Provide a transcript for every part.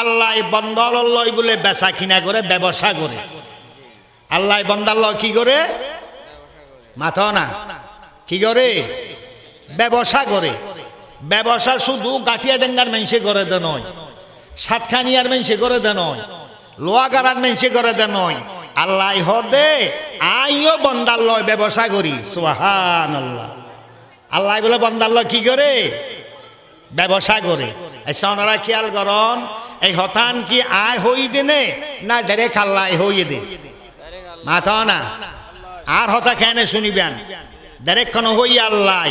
আল্লাহ বন্দালয় বলে বেচা কিনা করে, ব্যবসা করে। আল্লাহ বন্দাল্লয় কি করে? মাথা না। কি করে? ব্যবসা করে। ব্যবসা শুধু গাঠিয়া ডেঙ্গার মেনসে করে দে নয়, সাতখানিয়ার মেনসে করে দে নয় লোয়াগারার মেনসে করে দে নয়। আল্লাহ হদে আইও বন্দাল্লয় ব্যবসা করি। সোহান আল্লাহ আল্লাহ বলে বন্দাল্লয় কি করে? ব্যবসা করে। আচ্ছা ওনারা খেয়াল করন এই হতান কি আয় হই দেনে না ডাইরেক্ট আল্লাহ হইয়ে দে? মাথা না আর হতা কেন শুনিবেন? কোন হই আল্লাহ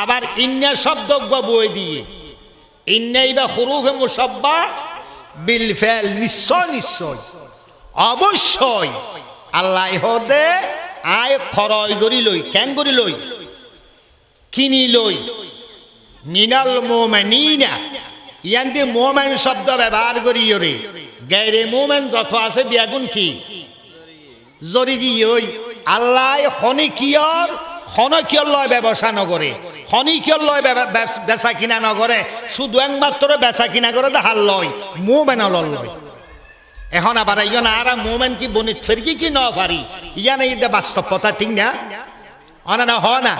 আবার ইন্না শব্দ বই দিয়ে। ইন্নাই বা হরুফে মুসাব্বা বিল ফেল নিশ্চয় নিশ্চয়। অবশ্যই। আল্লাহ হদে আয় খরয় করি লই, কেন করি লই? কিনি লই। মিনাল মোমেনিনা। ইয়ান্তি মোমেন শব্দ ব্যবহার করি রে গাইরে মোমেন যত আছে বিয়াগুন কি? জরিগি ওই, আল্লাহ খনিকিয়র খনকিয়র লয় ব্যবসা নগরে। খনিকিয়র লয় বেচা কিনা নগরে। শুধু একমাত্র বেচা কিনা করে হাল লয়, মোমেন লয়। এখন আবার ইয়ন আর মোমেন কি বনিত ফেরকি কি ন পারি ইয়ান বাস্তব কথা, ঠিক না? অনা না, হ না।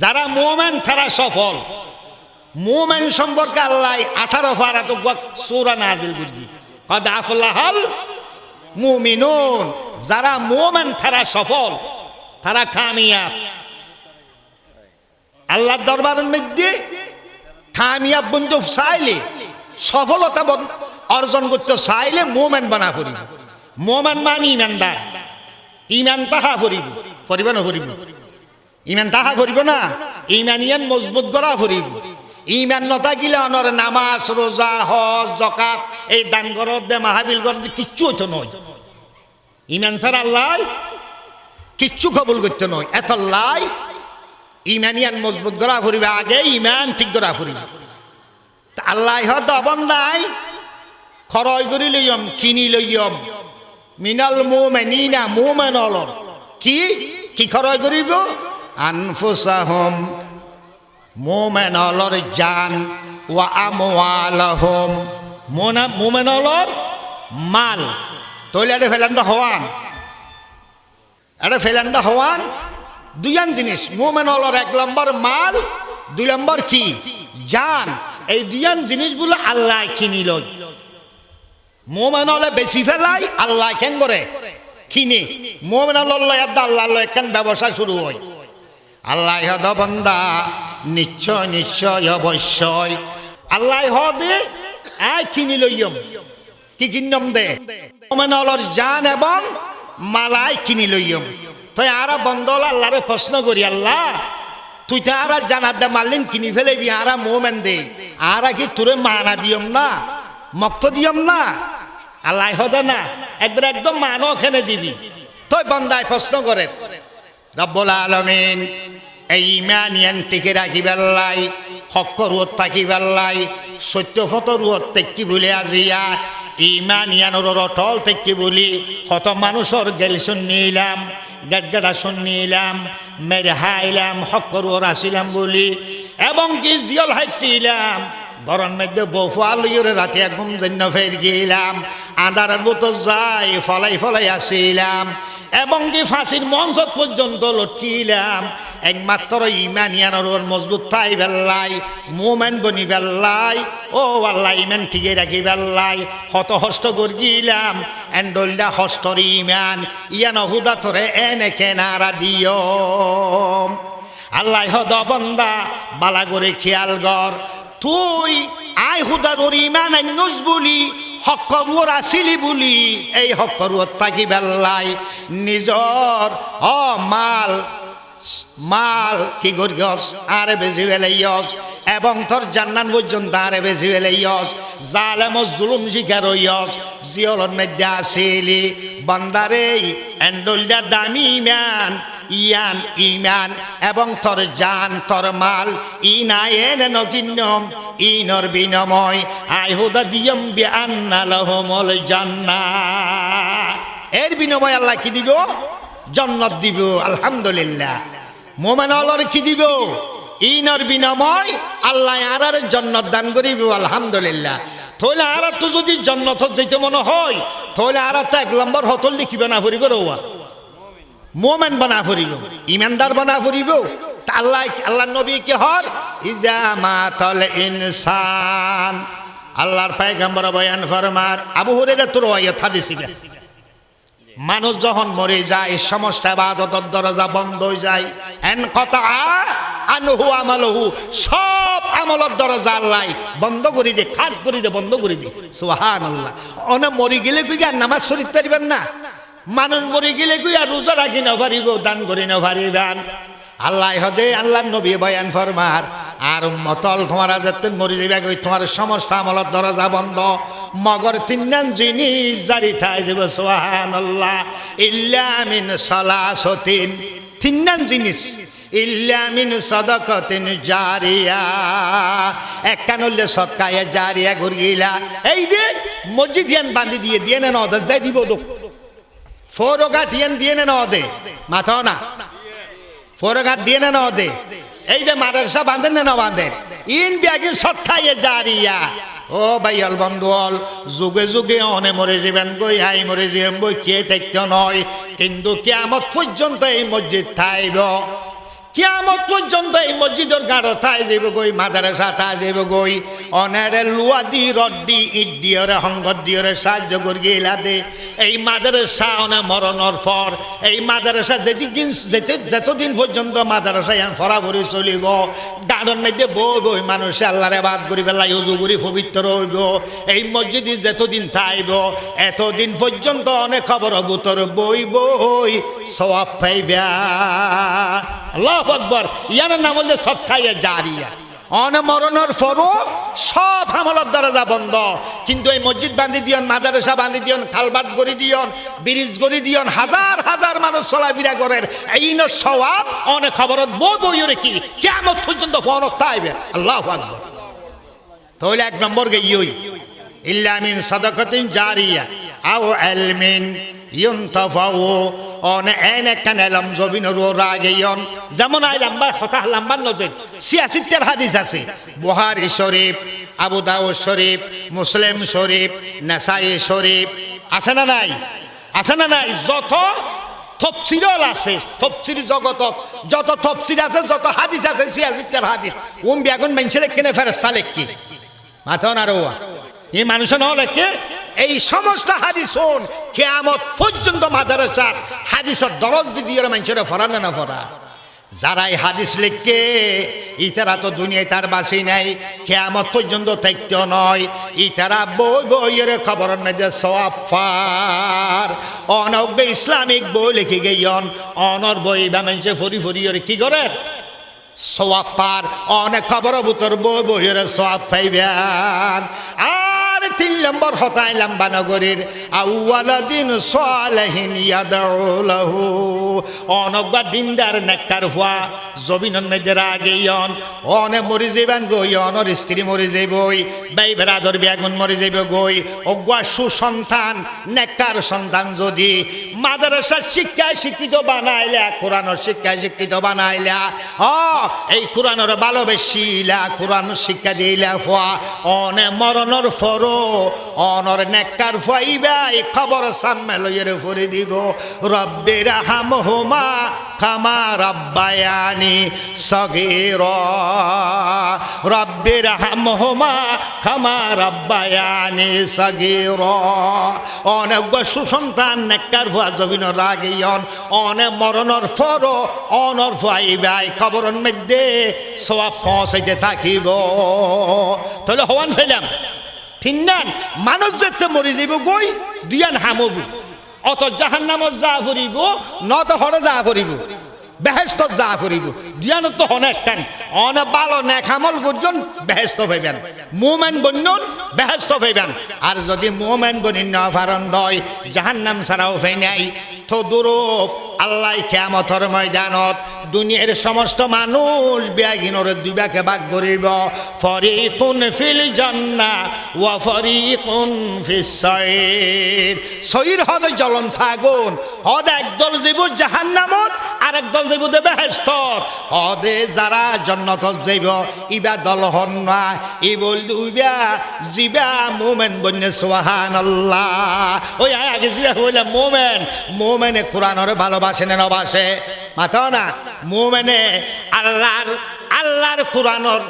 যারা মোমেন, তারা সফল। মোমেন সম্পর্কে আল্লাহ আঠারো ফারা তো নাজিল বুঝি কদ আফলাহাল মুমিনুন। যারা মোমেন, তারা সফল, তারা কামিয়াব আল্লাহর দরবারের মধ্যে কামিয়াব বন্ধু চাইলে সফলতা অর্জন করতে চাইলে মোমেন বানা করিব। মোমেন মান ইমানদার। ইমান তাহা করিব। করিব না করিব? ইমান তাহা করিব না? ইমান ইয়ান মজবুত করা করিব। ইমান নথাকিলে অনর নামাজ, রোজা, হজ জকাত এই দান করত দে মাহাবিল করত কিচ্ছু হইতো নয়। ইমান স্যার আল্লাহ কিচ্ছু কবুল করতে নয়। এত লাই ইমান ইয়ান মজবুত করা ফুরিবে, আগে ইমান ঠিক করা ফুরিবে। আল্লাহ হদ অবন্দাই খরয় করি লইয়ম, কিনি লইয়ম। মিনাল মোমেনিনা মোমেন অলর কি? কি খরয় করিব? আনফুসাহম মোমেন অলর জান ওয়া আমওয়ালাহম। মোনা মোমেন অলর মাল। তৈলে এটা ফেলান তো হওয়ান। এটা ফেলান তো হওয়ান। দুইয়ান জিনিস। মোমেন অলর এক নম্বর মাল, দুই নম্বর কি? জান। এই দুইয়ান জিনিসগুলো আল্লাহ কিনি লই মোমেন হলে বেশি ফেলাই, আল্লাহ কেন করে? কিনে। মোমেন আল্লাহ আল্লাহ কেন ব্যবসা শুরু হয়। আল্লাহ বন্দা নিশ্চয় নিশ্চয়, অবশ্যই। আল্লাহ হদে আয় কিনি লইয়ম। কি কিনম দে? মোমেন হলর জান এবং মালাই কিনি লইয়ম। তুই আর বন্দল আল্লাহরে প্রশ্ন করি, আল্লাহ, তুই তো আর জানার দে মারলিন কিনি ফেলেবি আর মোমেন দে। আর কি তোরে মানা দিয়ম না? মক্ত দিয়ম না? আল্লাহ হদে না, একবার একদম মানো ওখানে দিবি। তুই বন্দায় প্রশ্ন করে। রব্বুল আলমিন। এই ইমান ইয়ান টিকে রাখি বেল্লাই হক্ক রুয়ত থাকি বেল্লাই সত্য ফত রুয়ত তেকি বলে আজিয়া ইমান ইয়ানোর রটল তেকি বলি হত মানুষের গেল শুনিলাম গেটগেটা শুনিলাম মেরে হাইলাম হক্ক রুয়র আসিলাম বলি। এবং কি জিয়ল হাইটিলাম ঘরের মধ্যে বফু আলুরে রাতে ঘুম জন্য ফের গেলাম আন্ধারের মতো যাই ফলাই ফলাই আসিলাম এবং কি ফাঁসির মঞ্চ পর্যন্ত লটকিলাম একমাত্র ইমানিয়ানোর ওর মজবুত থাই বেল্লাই, মোমেন বনি বেল্লাই, ও আল্লাহ ইমান ঠিকে রাখি বেল্লাই। হত হস্ত গিলাম এন্ডলদা হস্তর ইমান, ইয়ান হুদা তোরে এনে কেনারা দিও আল্লাহ হদ বন্দা, বালা করে খেয়াল গর তুই আই হুদার ওর ইমান আন্নুস বলি হকরুয়র আসিলি বলি, এই হকরুয়র তাকি বেল্লাই। নিজর অ মাল মাল কি করিয়স আরে বেশি বেলাইয়স। এবং তোর জান্নান পর্যন্ত আরে বেশি বেলাইয়স। জালেম জুলুম শিকার হইয়স। জিয়লর মধ্যে আসিলি। বান্দারে, এন্ডলটা দামি ম্যান ইয়ান ইমান। এবং তোর জান, তোর মাল ইনায়েন নকিন্নম ইনর বিনময়। আইহুদা দিয়ম বি আন্না লহমল জান্না এর বিনিময় আল্লাহ কি দিব? জন্নত দিব, আলহামদুলিল্লাহ। মোমেন আল্লাহর কি দিব? ইনর বিনিময় আল্লাহ আর জন্নত দান করিব, আলহামদুলিল্লাহ। তাহলে আর তো যদি জন্নত যেতে মনে হয়, তাহলে আর তো এক নম্বর হতল লিখিবে না ফুরিব রৌয়া মোমেন বানা ফুরিব, ইমানদার বানা ফুরিব। আল্লাহ আল্লাহ নবী কে হর ইজা মাতাল ইনসান। আল্লাহর পায়গাম্বর বয়ান ফরমার, আবু হুরায়রা তোর ওয়াইয়া হাদিসিবে মানুষ যখন মরে যায়, সমস্ত আবাদতের দরজা বন্ধ হয়ে যায়। এন কথা, আনহু আমালহু, সব আমলের দরজা আল্লাহ বন্ধ করে দে খাট করে দে, বন্ধ করে দে। সুহান আল্লাহ অনে মরি গেলে কি আর নামাজ শরীর পারিবেন না? মানুষ মরে গেলে কি আর রোজা রাখি না পারিব দান করে না পারিবেন আল্লাহ হদে আল্লাহ নবী বয়ান ফরমার। আর মতল তোমারা যাতে মরি যাবে তোমার সমস্ত আমলত দরজা বন্ধ। মগর তিন জিনিস জারি থাই যাব সোহান আল্লাহ ইল্লামিন সলাসতিন। তিন জিনিস। ইল্লামিন সদকতিন জারিয়া। একখান হলে সৎকায় জারিয়া ঘুরিলা এই দে মসজিদ ইয়ান বান্ধি দিয়ে দিয়ে না নদ, যাই দিব দো ফোরগা দিয়ে দিয়ে না নদে। মাথাও না। ফোরঘাট দিয়ে না নদে। এই যে মাদ্রাসা বাঁধেন না না বাঁধেন? ইন ব্যাগি সত্তায় জারিয়া ও বন্ধু অল যুগে যুগে অনে মরে যাবেন গই, হাই মরে যাবেন বই কে দেখতে নয়, কিন্তু কেমত পর্যন্ত এই মসজিদ থাইব। কেমত পর্যন্ত এই মসজিদের গাঢ় থাই যাব গই, মাদারাসা থাই যাব গই অনেরে লুয়া দি রড্ডি, ইট দিয়রে হঙ্গত দিয়রে সাহায্য করি দে এই মাদারাসা অনে মরণর পর, এই মাদারাসা যেদিন যেতে, যতদিন পর্যন্ত মাদারাসা ইয়ান ফরা ভরি চলিব। গার্ডন মধ্যে বই বই, মানুষে আল্লাহরে বাদ করি পেলাই উজু করি পবিত্র হইব। এই মসজিদে যতদিন থাইব এতদিন পর্যন্ত অনেক খবর বুতর বই বই সবাব পাইবা। আল্লাহ আকবর, ইয়ানের নাম হলে সব খাইয়া জারিয়া। অনমরণের ফরও সব আমলত দরজা বন্ধ। কিন্তু এই মসজিদ বান্ধি দিয়ন, মাদারসা বান্ধি দিয়ন, খালবাট গড়ি দিয়ন, ব্রিজ গড়ি দিয়ন, হাজার হাজার মানুষ চলাফিরা করেন এই সবাব অনেক খবরত বই বই রেখি কেমন পর্যন্ত ফোনত তাইবে আল্লাহ আকবর। তাহলে এক নম্বর গে ইয়ই ইল্লামিন সদকতিন জারিয়া। আও এলমিন ইয়ন্তফাও অন এন একখান এলাম জবিন রো রাগেয়ন যেমন আই লাম্বা কথা লাম্বা নজর। সিয়াসিত্তের হাদিস আছে। বুহারি শরীফ, আবু দাউদ শরীফ, মুসলিম শরীফ, নাসাই শরীফ। আছে না নাই? আছে না নাই? যত তফসিরল আছে তফসির জগতত যত তফসির আছে, যত হাদিস আছে সিয়াসিত্তের হাদিস। ওম বেগুন মেনছে কেনে ফেরেস্তা লেখি। মাথন আর এই মানুষ নহলে কে? এই সমস্ত হাদিস শোন, কেয়ামত পর্যন্ত মাদারাসার হাদিসের দরজ দিয়ে মানুষের ফরা না ফরা যারা এই হাদিস লিখকে ইতারা তো দুনিয়ায় তার বাসি নাই, কেয়ামত পর্যন্ত থাকতে নয়। ইতারা বই বইয়ের খবর মধ্যে সওয়াফার অনজ্ঞ ইসলামিক বই লিখে গেয়ন অনর বই বা মানুষে ফরি ফরিয়র কি করে? সোয়াব পার অনেক খবর বুতর বই বইয়ের সোয়াব পাইবেন। আর তিন নম্বর হতাই লম্বা নগরীর, আউয়ালাদিন সালেহিন ইয়াদাউলাহু অনব্বা দিনদার নেককার হওয়া জবিনন মেদের ইয়ন অনে। মরি যাইবেন গই, অনর স্ত্রী মরি যাইবই, বাই বেড়াদর বেগুন মরি যাইব গই। অগুয়া সুসন্তান, নেককার সন্তান যদি, মাদ্রাসার শিক্ষায় শিক্ষিত বানাইলা, কোরআনের শিক্ষায় শিক্ষিত বানাইলা। অ এই কোরআনের ভালোবেসিলা, কোরআন শিক্ষা দিলা ফুয়া অনে মরণর ফরো অনর নেককার ফুয়াইবা, এই খবর সামনে লইয়ের ফরে দিব। রব্বের হাম হোমা খামা রব্বায়ানি সগের। রব্বের হাম হোমা খামা রব্বায়ানি সগের। অনেক সুসন্তান নেককার ফুয়া জবিন রাগিয়ন অনে মরণর ফর অনর ফুয়াইবাই খবরের মধ্যে সব পৌঁছাইতে থাকিব। তাহলে হওয়ান ফেলাম ঠিনান মানুষ যেতে মরি যাব গই, দিয়ান হামব। অত জাহান নামত যা ফুরিব নত হরে যা ফুরিব বেহেস্ত যা ফুরিব। দিয়ান তো অনেক টান অনে বালো নেখামল গুজন বেহেস্ত পাইবেন মুমেন বন্যন বেহেস্ত পাইবেন আর যদি মুমেন বনি ন ফারন দয় জাহান নাম ছাড়াও ফেই নাই তো দূর আল্লাহ কেমতর ময়দানত দুনিয়ার সমস্ত মানুষ ব্যাগিনর দুই ব্যাকে ভাগ করিব। ফরিকুন ফিল জান্না ওয়া ফরিকুন ফিস সাইর। সইর হদ জ্বলন থাকুন হদ একদল জীব জাহান্নামত আর একদল জীব দেবে হেস্তর। হদে যারা জন্নত যাইব, ইবা দল হন না ই বল দুইবা, জিবা মোমেন বন্যে সোহান আল্লাহ ওই আগে জিবা হইলে মোমেন। মোমেনে কোরআনরে ভালোবাসে না নবাসে। মাথাও না, মোমেনে আল্লাহর আল্লাহর কোরআনর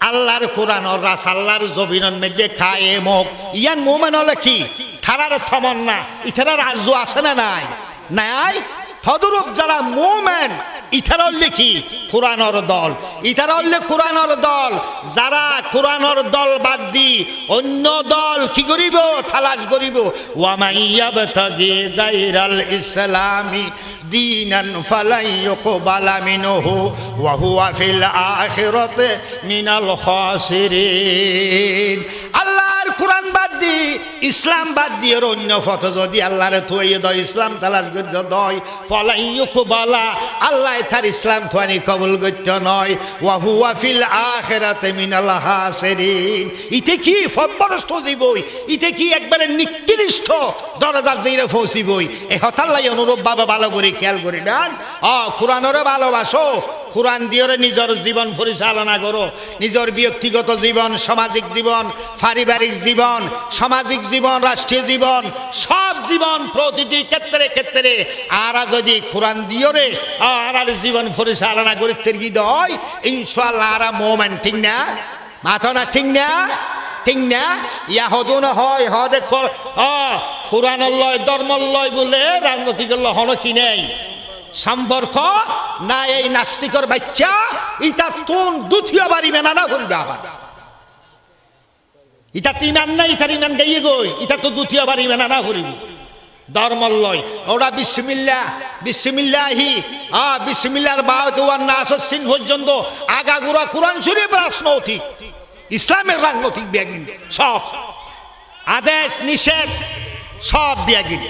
আল্লাহর কোরআনর রাস, আল্লাহর জবিনন মধ্যে খায় মুখ। ইয়ান মোমেন হলে কি? থারার থমন না। ইথারার আজু আসে না নাই? নাই? থদুরূপ যারা মোমেন ইথার হল্লে কি কোরআনর দল। ইথার হল্লে কোরআনর দল, যারা কোরআনর দল বাদ দি, অন্য দল কি করিব? থালাস করিব। ওয়ামাইয়াবতাগি গায়রাল ইসলামি দিনান ফালাই ইকবালা মিনহু, ওয়া হুয়া ফিল আখিরাতে মিনাল খাসিরিন। আল্লাহর কোরআন বাদ দি, ইসলাম বাদ দিয়ে অন্য ফত যদি আল্লাহরে থুয়ে দয় ইসলাম তালার গর্য দয়। ফলাই বলা আল্লাহ তার ইসলাম থানি কবুল গত্য নয়। ওয়াহু ওয়াফিল আখেরাতে মিনাল হাসেরিন। ইতে কি ফব্বরষ্ট জীবই, ইতে কি একবারে নিকৃষ্ট দরজার যেইরে ফসিবই। এ হতাল্লাই অনুরূপ ভাবে ভালো করে খেয়াল করি ডান অ কোরআনরে ভালোবাসো। কোরআন দিয়ে নিজের জীবন পরিচালনা করো। নিজের ব্যক্তিগত জীবন, সামাজিক জীবন, পারিবারিক জীবন, সামাজিক জীবন, রাষ্ট্রীয় জীবন, সব জীবন প্রতিটি ক্ষেত্রে ক্ষেত্রে আর যদি কোরআন আর আর জীবন পরিচালনা করিতে কি দয় ইনশাল্লাহ আর মোমেন্ট ঠিক না? মাথা না, ঠিক না? ঠিক না? ইয়া হদু না হয় হদে কোরআন লয় বলে রাজনৈতিক হন কি নেই? সম্পর্ক না এই নাস্তিকর বাচ্চা? ইটা তোন দ্বিতীয় বাড়ি মেনা না করবে আবার। ইটা তিমান না ইটার ইমান গাইয়ে গই। ইটা তো দ্বিতীয় বাড়ি মেনা না করিব। ধর্মল্লয় ওরা বিসমিল্লা বিসমিল্লাহি। আ বিসমিল্লার বাদ ওয়ান নাস সিন পর্যন্ত আগাগোড়া কোরআন শরীফ রাজনৈতিক ইসলামের রাজনৈতিক ব্যাগিন সব। আদেশ নিষেধ সব ব্যাগিন।